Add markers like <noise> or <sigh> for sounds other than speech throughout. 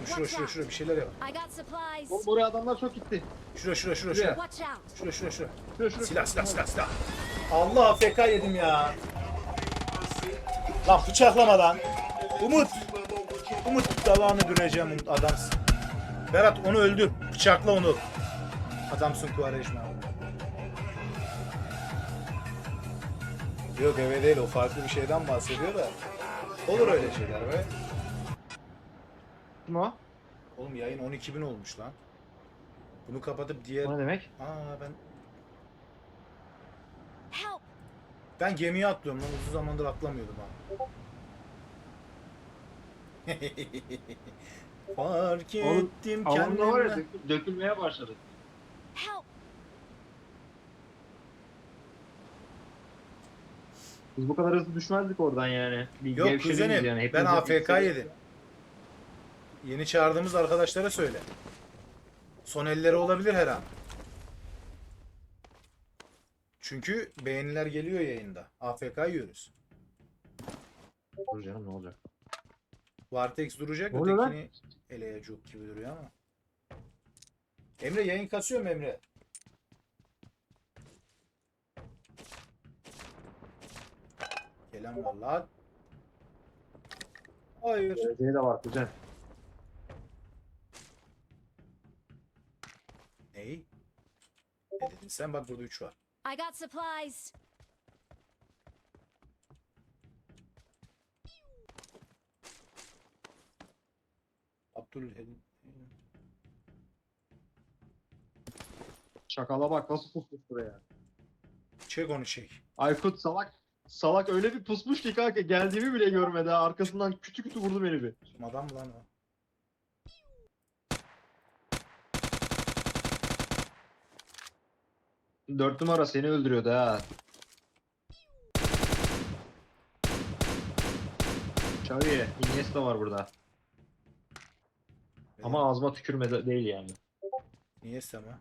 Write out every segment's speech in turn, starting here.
oğlum şura şura şura bir şeyler yap. Oğlum buraya adamlar çok gitti. Şura şura şura Şuraya. şura. Şura şura şura. Şuraya şuraya. Silah silah silah silah. Allah AFK yedim ya. Lan bıçaklama lan. Umut. Umut dalağını düreceğim Umut adamsın. Berat onu öldür. Bıçakla onu. Adamsın Kuvareşma. Yok eve değil o farklı bir şeyden bahsediyor da. Olur öyle şeyler be. Kim o? Oğlum yayın 12.000 olmuş lan. Bunu kapatıp diğer... O ne demek? Aa ben Help. Ben gemiye atlıyorum lan uzun zamandır atlamıyordum ha. <laughs> Fark Oğlum, ettim Alanda var ya kendimden. dökül- dökülmeye başladı. Help. Biz bu kadar hızlı düşmezdik oradan yani. Bir Yok kuzenim yani. ben AFK yedim. Yeni çağırdığımız arkadaşlara söyle. Son elleri olabilir her an. Çünkü beğeniler geliyor yayında. AFK yiyoruz. Dur canım ne olacak? Vartex duracak Ne ötekini eleye çok gibi duruyor ama. Emre yayın kasıyor mu Emre? Gelen var lan. Hayır. Geleceği de var kuzen. Dedin sen? Bak burada 3 var. I got supplies. Abdülhamid. Şakala bak nasıl pusmuş buraya. Çek onu çek. Aykut salak. Salak öyle bir pusmuş ki kanka geldiğimi bile görmedi ha. Arkasından kütü kütü vurdu beni bir. Adam lan o. Dört numara seni öldürüyordu ha. Xavi, Iniesta var burada. Ama ağzıma tükürme de- değil yani. Iniesta mı?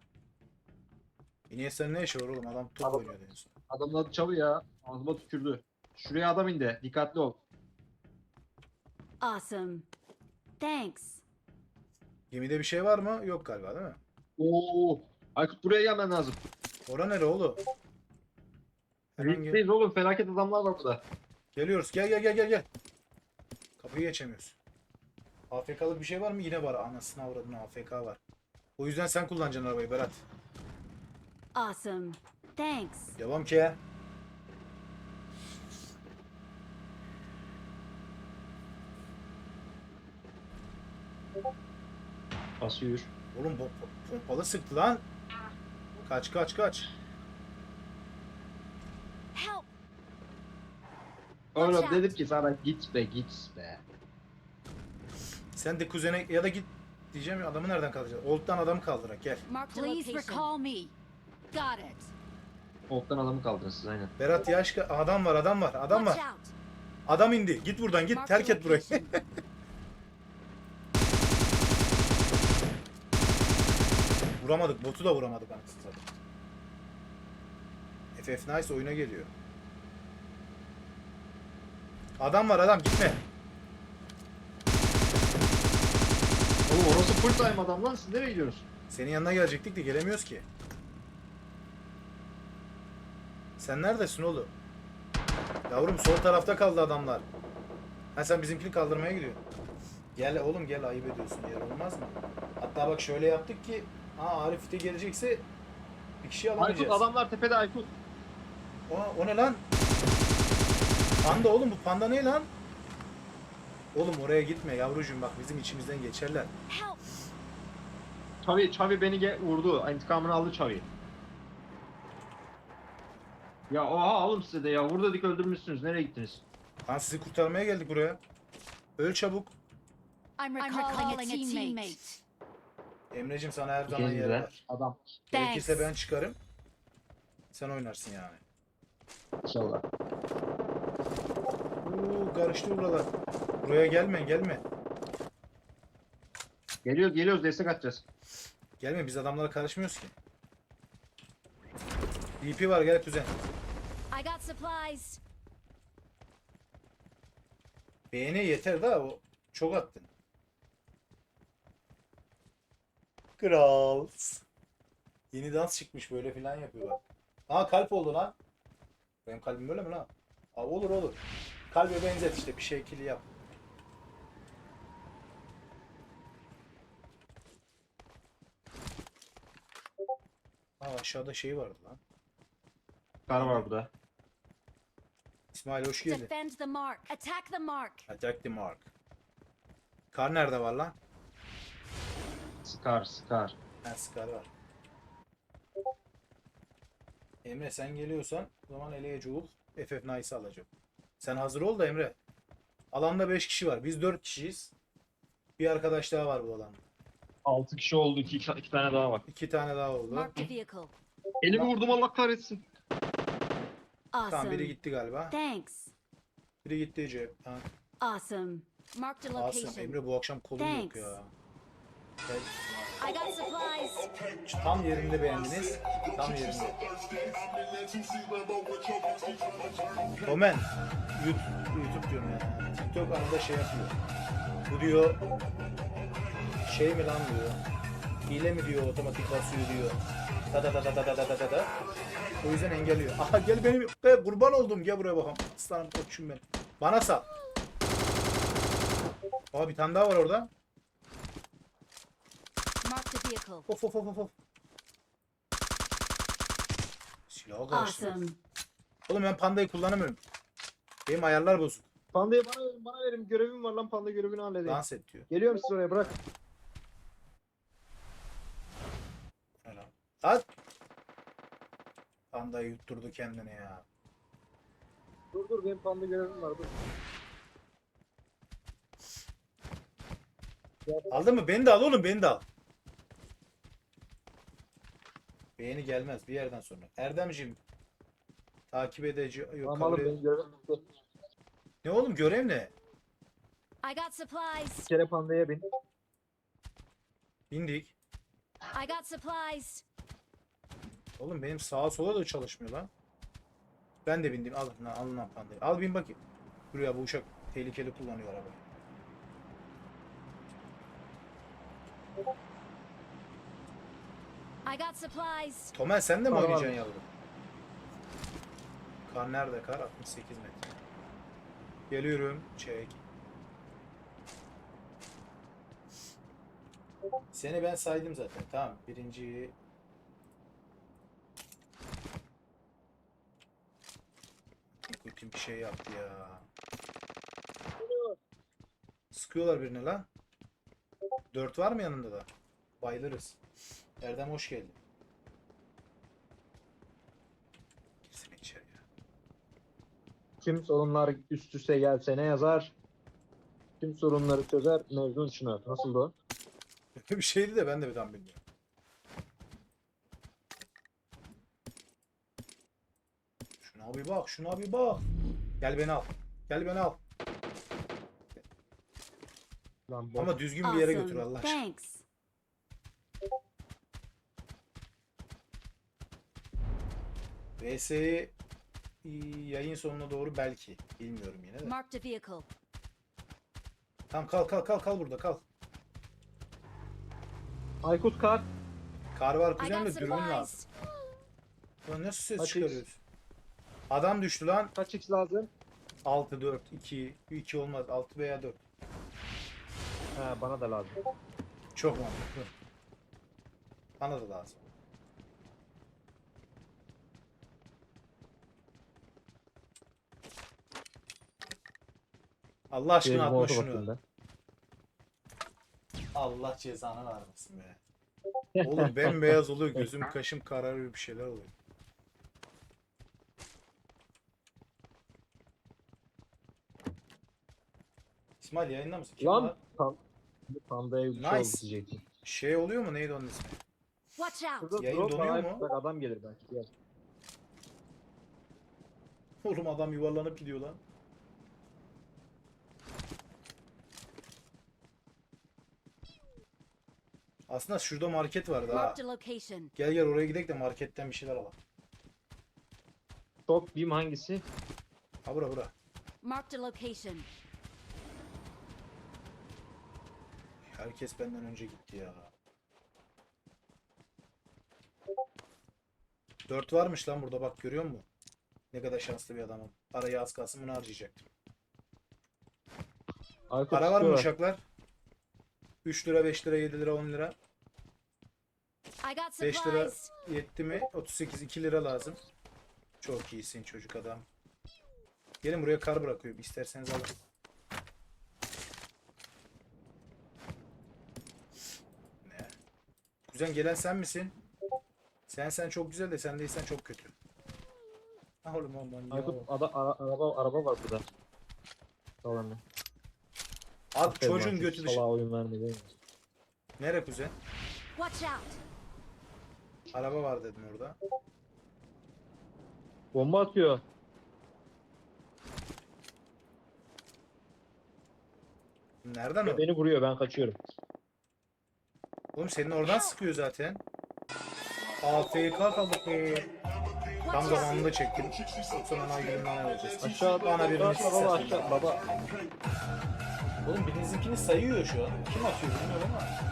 Iniesta'nın ne işi var oğlum? Adam top Adam- oynuyor en son. Adamın adı Xavi ya. Ağzıma tükürdü. Şuraya adam indi. Dikkatli ol. Awesome. Thanks. Gemide bir şey var mı? Yok galiba değil mi? Oo. Aykut buraya gelmen lazım. Ora nere oğlum? Hemen gel- Riskteyiz oğlum. Felaket adamlar var burada. Geliyoruz. Gel gel gel gel gel. Kapıyı geçemiyoruz. AFK'lık bir şey var mı? Yine var. Anasını avradın AFK var. O yüzden sen kullanacaksın arabayı Berat. Awesome. Thanks. Devam ki. Basıyor. Oğlum bu pompalı sıktı lan. Kaç kaç kaç. Help. Oğlum dedim ki sana git be git be. Sen de kuzene ya da git diyeceğim ya adamı nereden kaldıracaksın? Old'dan adamı kaldırak gel. Please recall me. Got it. Oktan adamı kaldırın siz aynen. Berat yaş adam var adam var adam var. Adam indi. Git buradan git terk et burayı. <laughs> Vuramadık. Botu da vuramadık anasını satayım. FF Nice oyuna geliyor. Adam var adam gitme. Oğlum orası full time adam lan siz nereye gidiyorsunuz? Senin yanına gelecektik de gelemiyoruz ki. Sen neredesin oğlum? Yavrum sol tarafta kaldı adamlar. Ha sen bizimkini kaldırmaya gidiyorsun. Gel oğlum gel ayıp ediyorsun yer olmaz mı? Hatta bak şöyle yaptık ki ha Arif de gelecekse bir kişi Aykut alamayacağız. adamlar tepede Aykut. O, o ne lan? Panda oğlum bu panda ne lan? Oğlum oraya gitme yavrucuğum bak bizim içimizden geçerler. Çavi, Çavi beni ge- vurdu. İntikamını aldı Çavi. Ya oha oğlum size de ya. Vur dedik öldürmüşsünüz. Nereye gittiniz? Lan sizi kurtarmaya geldik buraya. Öl çabuk. I'm recalling, a teammate. Emre'cim sana her zaman yer de. var. Adam. Gerekirse ben çıkarım. Sen oynarsın yani. İnşallah. Oo karıştı buralar. Buraya gelme gelme. Geliyoruz geliyoruz destek atacağız. Gelme biz adamlara karışmıyoruz ki. DP var gel kuzen. I got supplies. Beğeni yeter daha o çok attın. Kral. Yeni dans çıkmış böyle filan yapıyor bak. Aa kalp oldu lan. Benim kalbim böyle mi lan? Aa, olur olur. Kalbe benzet işte bir şekil yap. Aa aşağıda şey vardı lan. Kar var burada. İsmail hoş geldin. Defend the mark. Attack the mark. Attack the mark. Kar nerede var lan? Scar, Scar. Ha Scar var. Emre sen geliyorsan o zaman eleye cuğul FF Nice'ı alacağım. Sen hazır ol da Emre. Alanda 5 kişi var. Biz 4 kişiyiz. Bir arkadaş daha var bu alanda. 6 kişi oldu. 2 iki, iki tane daha var. 2 tane daha oldu. Mark the vehicle. Elimi vurdum Allah kahretsin. Awesome. Tamam biri gitti galiba. Thanks. Biri gitti. Ha, Awesome. Marked a Asım location. Emre bu akşam kolum yok Thanks. ya. I got supplies. Tam yerinde beğendiniz. Tam yerinde. Omen. YouTube, YouTube diyorum ya. TikTok arada şey yapıyor. Bu diyor şey mi lan diyor. Hile mi diyor otomatik basıyor diyor. Da da da da da da da da da. O yüzden engelliyor. Aha gel benim be, kurban oldum gel buraya bakalım. Aslanım koçum benim. Bana sal. Aa bir tane daha var orada. Vehicle. Of of of of of. Silah karıştı. Awesome. Oğlum ben pandayı kullanamıyorum. Benim ayarlar bozuk. Pandayı bana verin, bana verin. Görevim var lan. Panda görevini halledeyim. Dans et diyor. Geliyorum siz oraya bırak. At. Panda yutturdu kendini ya. Dur dur benim panda görevim var. Dur. Aldın mı? Beni de al oğlum beni de al. Beğeni gelmez bir yerden sonra. Erdemciğim. Takip edici yok Tamam kabul alın et- benim görevim bitti. Ne oğlum görev ne? I got supplies. Bir kere pandaya bin. Bindik. I got supplies. Oğlum benim sağa sola da çalışmıyor lan. Ben de bindim. Al lan al lan pandayı. Al bin bakayım. Buraya bu uşak tehlikeli kullanıyor arabayı. I got supplies. Tomel sen de mi Para var oynayacaksın mı? yavrum? Kar nerede kar? 68 metre. Geliyorum. Çek. Seni ben saydım zaten. Tamam. Birinci Kutim bir şey yaptı ya. Sıkıyorlar birini lan. Dört var mı yanında da? Bayılırız. Erdem hoş geldin. Girsin içeri ya. Tüm sorunlar üst üste gelse ne yazar? Tüm sorunları çözer. Mevzun şunu. Nasıl? Öyle <laughs> bir şeydi de ben de bir tam bilmiyorum. Şuna bir bak, şuna bir bak. Gel beni al. Gel beni al. Lan. Ama düzgün bir yere götür. Allah aşkına. Thanks. VS'yi yayın sonuna doğru belki. Bilmiyorum yine de. Marked a vehicle. Tamam kal kal kal kal burada kal. Aykut Kar. Kar var kuzen de dürbün lazım. Lan nasıl ses Kaç çıkarıyorsun? Adam düştü lan. Kaç x lazım? 6 4 2 2 olmaz. 6 veya 4. He bana da lazım. Çok mantıklı. Bana da lazım. Allah aşkına atma şunu. Allah cezanı vermesin be. <laughs> Oğlum bembeyaz oluyor gözüm kaşım kararıyor bir şeyler oluyor. İsmail yayında mısın? Kim Lan var? pan pandaya bir şey Nice. diyecektim. Şey oluyor mu neydi onun ismi? Watch out. Burada Yayın drop donuyor mu? Bak adam gelir belki. Gel. Oğlum adam yuvarlanıp gidiyor lan. Aslında şurada market vardı ha. Gel gel oraya gidelim de marketten bir şeyler alalım. Top beam hangisi? Ha bura bura. Marked location. Herkes benden önce gitti ya. Dört varmış lan burada bak görüyor musun? Ne kadar şanslı bir adamım. Parayı az kalsın bunu harcayacaktım. Arka Para var mı uçaklar? Uşaklar? 3 lira, 5 lira, 7 lira, 10 lira. I got 5 lira yetti mi? 38, 2 lira lazım. Çok iyisin çocuk adam. Gelin buraya kar bırakıyorum. İsterseniz alın. Ne? Kuzen gelen sen misin? Sen sen çok güzel de sen değilsen çok kötü. Ah oğlum ondan ya. Aykut ada, ara- araba araba var burada. Tamam. At çocuğun götü dışı. Salağa oyun verme değil mi? Nere kuzen? Watch out. Araba var dedin orada. Bomba atıyor. Nereden o? Beni vuruyor ben kaçıyorum. Oğlum senin oradan sıkıyor zaten. AFK kaldık be. Tam zamanında çektim. Sonra ana gülümden. Aşağı Bana birini baba aşağı baba. Oğlum birinizinkini sayıyor şu an. Kim atıyor bilmiyorum ama.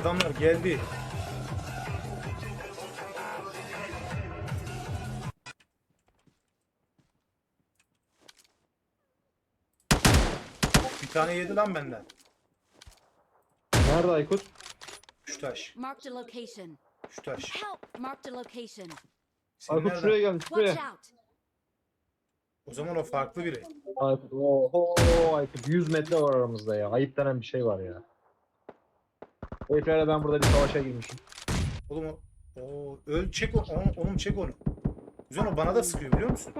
Adamlar geldi. Bir tane yedi lan benden. Nerede Aykut? Şu taş. Marked a location. Şu taş. Help. Marked a location. Senin Aykut nereden? şuraya gelmiş Watch out. O zaman o farklı biri. Aykut oho Aykut 100 metre var aramızda ya. Ayıp denen bir şey var ya. Heriflerle ben burada bir savaşa girmişim. Oğlum o, o öl çek onu, onun çek onu. Güzel o bana da sıkıyor biliyor musun?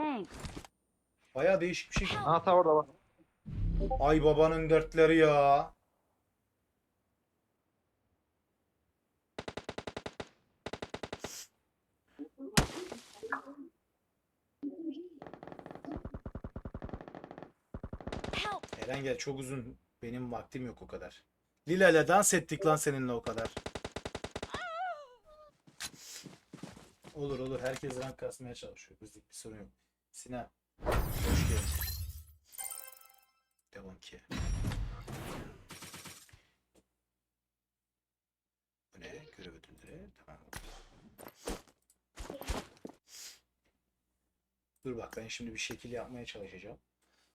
Baya değişik bir şey. Aha ta orada bak. Ay babanın dertleri ya. Help. Eren gel çok uzun. Benim vaktim yok o kadar. Lila ile dans ettik lan seninle o kadar. Olur olur. Herkes rank kasmaya çalışıyor. Bizlik bir sorun yok. Sinan. Hoş geldin. Devam ki. Bu ne? Görev ödülleri. Tamam. Dur bak ben şimdi bir şekil yapmaya çalışacağım.